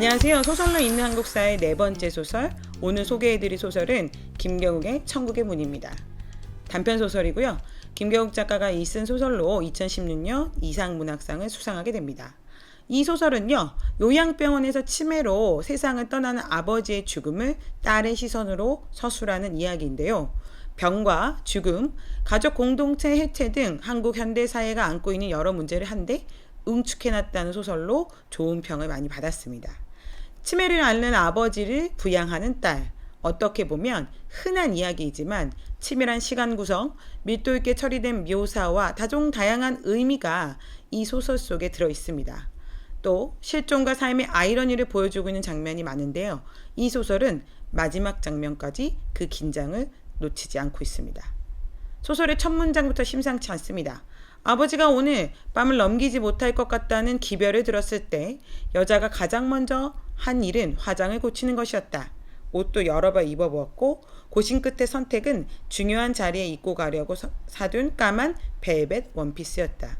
안녕하세요. 소설로 있는 한국사의 네 번째 소설. 오늘 소개해드릴 소설은 김경욱의 천국의 문입니다. 단편 소설이고요. 김경욱 작가가 이 쓴 소설로 2016년 이상문학상을 수상하게 됩니다. 이 소설은요, 요양병원에서 치매로 세상을 떠나는 아버지의 죽음을 딸의 시선으로 서술하는 이야기인데요. 병과 죽음, 가족 공동체 해체 등 한국 현대 사회가 안고 있는 여러 문제를 한데 응축해놨다는 소설로 좋은 평을 많이 받았습니다. 치매를 앓는 아버지를 부양하는 딸. 어떻게 보면 흔한 이야기이지만 치밀한 시간 구성, 밀도 있게 처리된 묘사와 다종다양한 의미가 이 소설 속에 들어 있습니다. 또 실존과 삶의 아이러니를 보여주고 있는 장면이 많은데요. 이 소설은 마지막 장면까지 그 긴장을 놓치지 않고 있습니다. 소설의 첫 문장부터 심상치 않습니다. 아버지가 오늘 밤을 넘기지 못할 것 같다는 기별을 들었을 때 여자가 가장 먼저 한 일은 화장을 고치는 것이었다. 옷도 여러 벌 입어보았고 고심 끝의 선택은 중요한 자리에 입고 가려고 서- 사둔 까만 벨벳 원피스였다.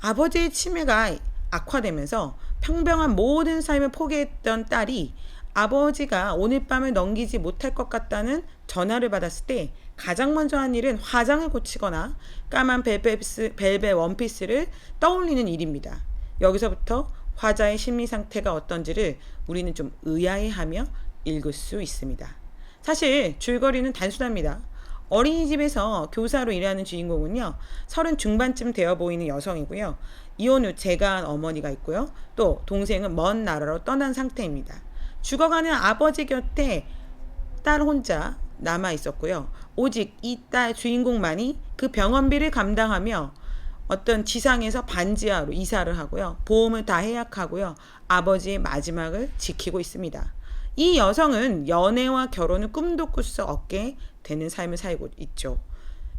아버지의 치매가 악화되면서 평범한 모든 삶을 포기했던 딸이 아버지가 오늘 밤을 넘기지 못할 것 같다는 전화를 받았을 때 가장 먼저 한 일은 화장을 고치거나 까만 벨벳 원피스를 떠올리는 일입니다. 여기서부터 화자의 심리 상태가 어떤지를 우리는 좀 의아해하며 읽을 수 있습니다. 사실 줄거리는 단순합니다. 어린이집에서 교사로 일하는 주인공은요, 서른 중반쯤 되어 보이는 여성이고요. 이혼 후 재가한 어머니가 있고요. 또 동생은 먼 나라로 떠난 상태입니다. 죽어가는 아버지 곁에 딸 혼자 남아 있었고요. 오직 이 딸 주인공만이 그 병원비를 감당하며 어떤 지상에서 반지하로 이사를 하고요. 보험을 다 해약하고요. 아버지의 마지막을 지키고 있습니다. 이 여성은 연애와 결혼을 꿈도 꿀 수 없게 되는 삶을 살고 있죠.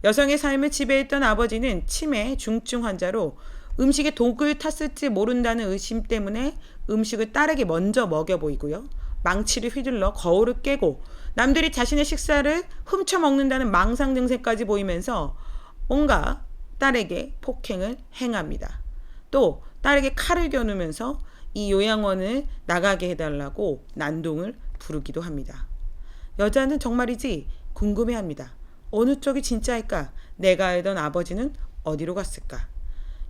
여성의 삶을 지배했던 아버지는 치매 중증 환자로 음식에 독을 탔을지 모른다는 의심 때문에 음식을 딸에게 먼저 먹여 보이고요. 망치를 휘둘러 거울을 깨고 남들이 자신의 식사를 훔쳐 먹는다는 망상 증세까지 보이면서 뭔가 딸에게 폭행을 행합니다. 또 딸에게 칼을 겨누면서 이 요양원을 나가게 해달라고 난동을 부르기도 합니다. 여자는 정말이지 궁금해합니다. 어느 쪽이 진짜일까? 내가 알던 아버지는 어디로 갔을까?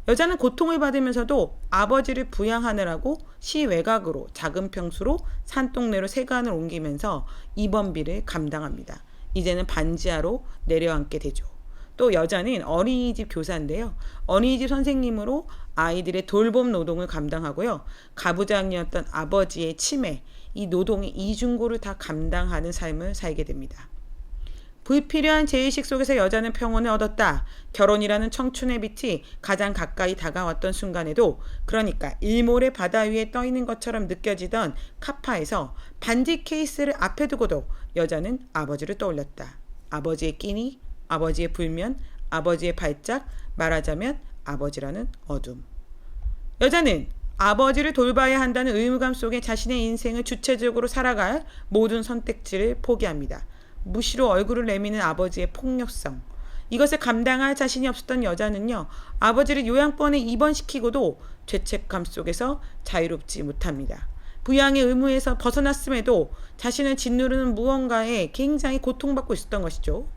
여자는 고통을 받으면서도 아버지를 부양하느라고 시 외곽으로 작은 평수로 산동네로 세간을 옮기면서 입원비를 감당합니다. 이제는 반지하로 내려앉게 되죠. 또 여자는 어린이집 교사인데요. 어린이집 선생님으로 아이들의 돌봄 노동을 감당하고요. 가부장이었던 아버지의 치매, 이 노동의 이중고를 다 감당하는 삶을 살게 됩니다. 불필요한 죄의식 속에서 여자는 평온을 얻었다. 결혼이라는 청춘의 빛이 가장 가까이 다가왔던 순간에도 그러니까 일몰의 바다 위에 떠 있는 것처럼 느껴지던 카파에서 반지 케이스를 앞에 두고도 여자는 아버지를 떠올렸다. 아버지의 끼니, 아버지의 불면, 아버지의 발작, 말하자면 아버지라는 어둠. 여자는 아버지를 돌봐야 한다는 의무감 속에 자신의 인생을 주체적으로 살아갈 모든 선택지를 포기합니다. 무시로 얼굴을 내미는 아버지의 폭력성. 이것을 감당할 자신이 없었던 여자는요, 아버지를 요양원에 입원시키고도 죄책감 속에서 자유롭지 못합니다. 부양의 의무에서 벗어났음에도 자신을 짓누르는 무언가에 굉장히 고통받고 있었던 것이죠.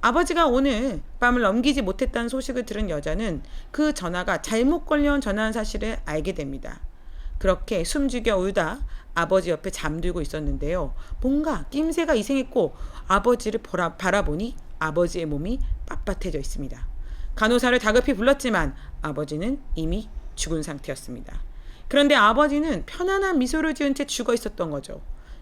아버지가 오늘 밤을 넘기지 못했다는 소식을 들은 여자는 그 전화가 잘못 걸려온 전화한 사실을 알게 됩니다. 그렇게 숨죽여 울다 아버지 옆에 잠들고 있었는데요. 뭔가 낌새가 이상했고 아버지를 보라, 바라보니 아버지의 몸이 빳빳해져 있습니다. 간호사를 다급히 불렀지만 아버지는 이미 죽은 상태였습니다. 그런데 아버지는 편안한 미소를 지은 채 죽어 있었던 거죠.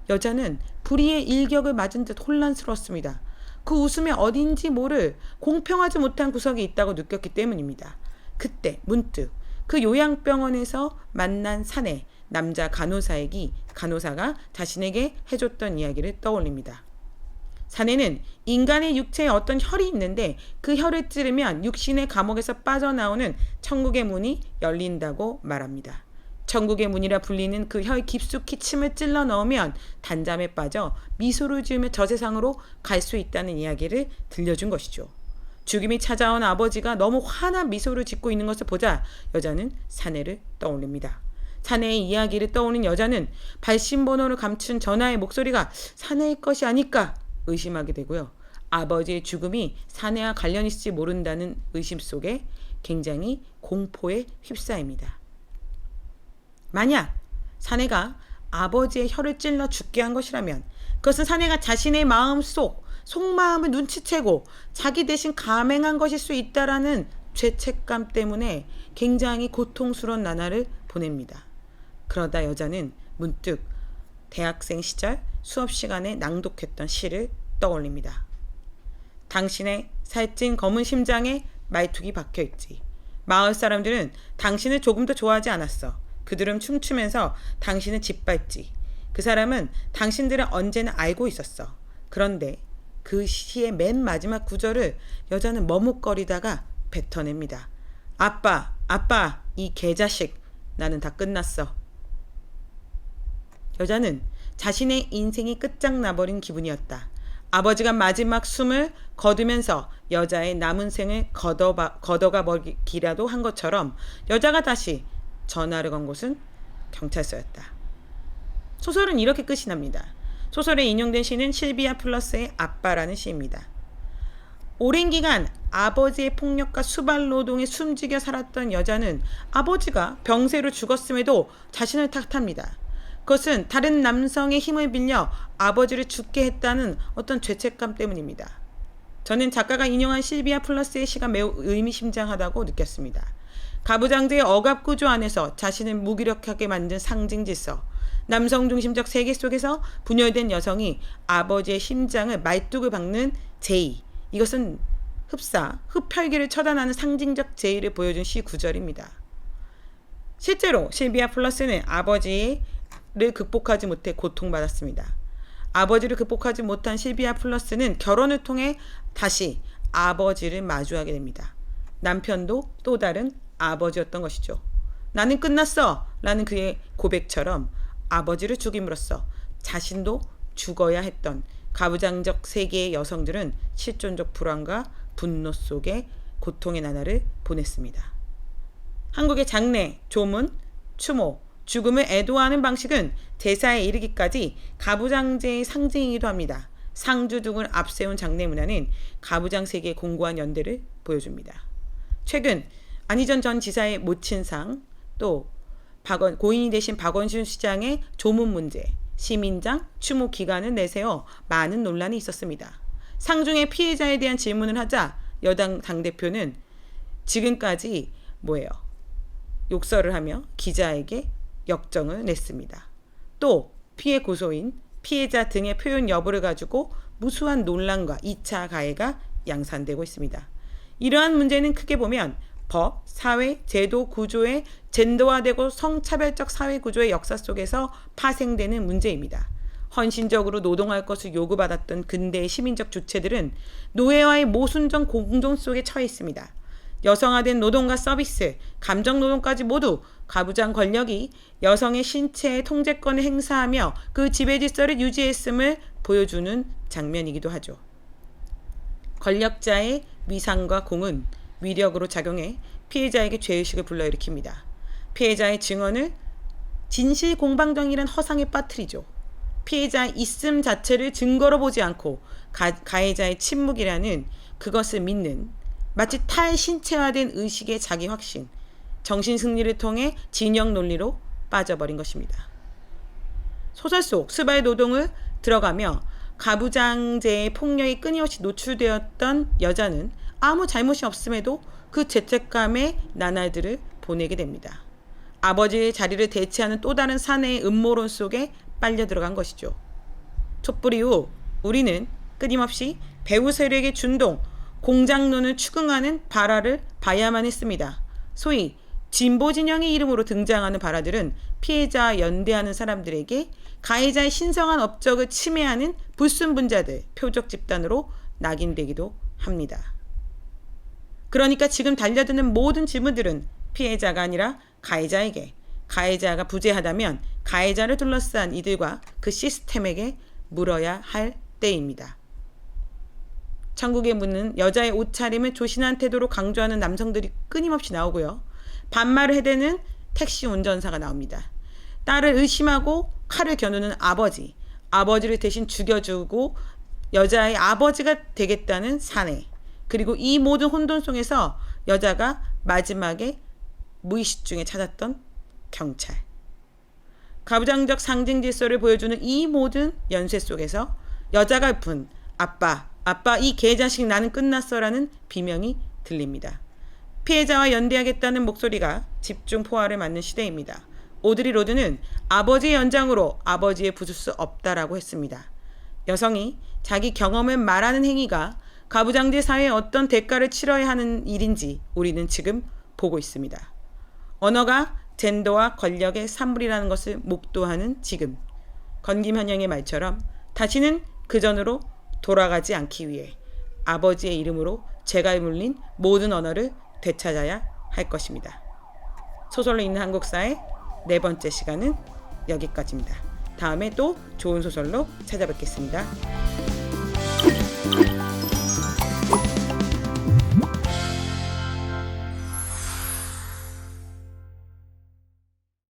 여자는 불의의 일격을 맞은 듯 혼란스러웠습니다. 그 웃음에 어딘지 모를 공평하지 못한 구석이 있다고 느꼈기 때문입니다. 그때 문득 그 요양병원에서 만난 사내 남자 간호사에게 간호사가 자신에게 해줬던 이야기를 떠올립니다. 사내는 인간의 육체에 어떤 혈이 있는데 그 혈을 찌르면 육신의 감옥에서 빠져나오는 천국의 문이 열린다고 말합니다. 천국의 문이라 불리는 그혈 깊숙이 침을 찔러 넣으면 단잠에 빠져 미소를 지으며 저 세상으로 갈 수 있다는 이야기를 들려준 것이죠. 죽임이 찾아온 아버지가 너무 환한 미소를 짓고 있는 것을 보자 여자는 사내를 떠올립니다. 사내의 이야기를 떠오는 여자는 발신번호를 감춘 전하의 목소리가 사내의 것이 아닐까 의심하게 되고요. 아버지의 죽음이 사내와 관련 있을지 모른다는 의심 속에 굉장히 공포에 휩싸입니다. 만약 사내가 아버지의 혀를 찔러 죽게 한 것이라면 그것은 사내가 자신의 마음 속 속마음을 눈치채고 자기 대신 감행한 것일 수 있다라는 죄책감 때문에 굉장히 고통스러운 나날을 보냅니다. 그러다 여자는 문득 대학생 시절 수업 시간에 낭독했던 시를 떠올립니다. 당신의 살찐 검은 심장에 말뚝이 박혀 있지. 마을 사람들은 당신을 조금 더 좋아하지 않았어. 그들은 춤추면서 당신을 짓밟지. 그 사람은 당신들을 언제나 알고 있었어. 그런데 그 시의 맨 마지막 구절을 여자는 머뭇거리다가 뱉어냅니다. 아빠, 아빠, 이 개자식, 나는 다 끝났어. 여자는 자신의 인생이 끝장나버린 기분이었다. 아버지가 마지막 숨을 거두면서 여자의 남은 생을 걷어가, 버리기라도 한 것처럼 여자가 다시 전화를 건 곳은 경찰서였다. 소설은 이렇게 끝이 납니다. 소설에 인용된 시는 실비아 플러스의 아빠라는 시입니다. 오랜 기간 아버지의 폭력과 수발 노동에 숨지겨 살았던 여자는 아버지가 병세로 죽었음에도 자신을 탓합니다. 그것은 다른 남성의 힘을 빌려 아버지를 죽게 했다는 어떤 죄책감 때문입니다. 저는 작가가 인용한 실비아 플러스의 시가 매우 의미심장하다고 느꼈습니다. 가부장제의 억압 구조 안에서 자신을 무기력하게 만든 상징 질서, 남성 중심적 세계 속에서 분열된 여성이 아버지의 심장을 말뚝을 박는 제의, 이것은 흡사, 흡혈귀를 처단하는 상징적 제의를 보여준 시 구절입니다. 실제로 실비아 플러스는 아버지를 극복하지 못해 고통받았습니다. 아버지를 극복하지 못한 실비아 플러스는 결혼을 통해 다시 아버지를 마주하게 됩니다. 남편도 또 다른 아버지였던 것이죠. 나는 끝났어! 라는 그의 고백처럼 아버지를 죽임으로써 자신도 죽어야 했던 가부장적 세계의 여성들은 실존적 불안과 분노 속에 고통의 나날을 보냈습니다. 한국의 장례, 조문, 추모, 죽음을 애도하는 방식은 제사에 이르기까지 가부장제의 상징이기도 합니다. 상주 등을 앞세운 장례 문화는 가부장 세계의 공고한 연대를 보여줍니다. 최근 안희전 전 지사의 모친상 또 박원, 고인이 되신 박원순 시장의 조문 문제, 시민장 추모 기간을 내세워 많은 논란이 있었습니다. 상중의 피해자에 대한 질문을 하자 여당 당대표는 지금까지 뭐예요? 욕설을 하며 기자에게 역정을 냈습니다. 또 피해 고소인, 피해자 등의 표현 여부를 가지고 무수한 논란과 2차 가해가 양산되고 있습니다. 이러한 문제는 크게 보면 법, 사회, 제도 구조의 젠더화되고 성차별적 사회 구조의 역사 속에서 파생되는 문제입니다. 헌신적으로 노동할 것을 요구받았던 근대의 시민적 주체들은 노예와의 모순적 공존 속에 처해 있습니다. 여성화된 노동과 서비스, 감정 노동까지 모두 가부장 권력이 여성의 신체의 통제권을 행사하며 그 지배 질서를 유지했음을 보여주는 장면이기도 하죠. 권력자의 위상과 공은 위력으로 작용해 피해자에게 죄의식을 불러일으킵니다. 피해자의 증언을 진실 공방정이란 허상에 빠뜨리죠. 피해자의 있음 자체를 증거로 보지 않고 가, 가해자의 침묵이라는 그것을 믿는 마치 탈신체화된 의식의 자기 확신, 정신 승리를 통해 진영 논리로 빠져버린 것입니다. 소설 속 스바의 노동을 들어가며 가부장제의 폭력이 끊임없이 노출되었던 여자는 아무 잘못이 없음에도 그 죄책감의 나날들을 보내게 됩니다. 아버지의 자리를 대체하는 또 다른 사내의 음모론 속에 빨려 들어간 것이죠. 촛불 이후 우리는 끊임없이 배우 세력의 준동, 공장론을 추궁하는 발화를 봐야만 했습니다. 소위 진보 진영의 이름으로 등장하는 발화들은 피해자와 연대하는 사람들에게 가해자의 신성한 업적을 침해하는 불순분자들, 표적 집단으로 낙인되기도 합니다. 그러니까 지금 달려드는 모든 질문들은 피해자가 아니라 가해자에게 가해자가 부재하다면 가해자를 둘러싼 이들과 그 시스템에게 물어야 할 때입니다. 천국의 문은 여자의 옷차림을 조신한 태도로 강조하는 남성들이 끊임없이 나오고요. 반말을 해대는 택시 운전사가 나옵니다. 딸을 의심하고 칼을 겨누는 아버지, 아버지를 대신 죽여주고 여자의 아버지가 되겠다는 사내, 그리고 이 모든 혼돈 속에서 여자가 마지막에 무의식 중에 찾았던 경찰. 가부장적 상징 질서를 보여주는 이 모든 연쇄 속에서 여자가 분 아빠, 아빠 이 개자식 나는 끝났어라는 비명이 들립니다. 피해자와 연대하겠다는 목소리가 집중 포화를 맞는 시대입니다. 오드리 로드는 아버지의 연장으로 아버지의 부술 수 없다라고 했습니다. 여성이 자기 경험을 말하는 행위가 가부장제 사회에 어떤 대가를 치러야 하는 일인지 우리는 지금 보고 있습니다. 언어가 젠더와 권력의 산물이라는 것을 목도하는 지금 건김현영의 말처럼 다시는 그 전으로 돌아가지 않기 위해 아버지의 이름으로 제가 물린 모든 언어를 되찾아야 할 것입니다. 소설로 있는 한국사의 네 번째 시간은 여기까지입니다. 다음에 또 좋은 소설로 찾아뵙겠습니다.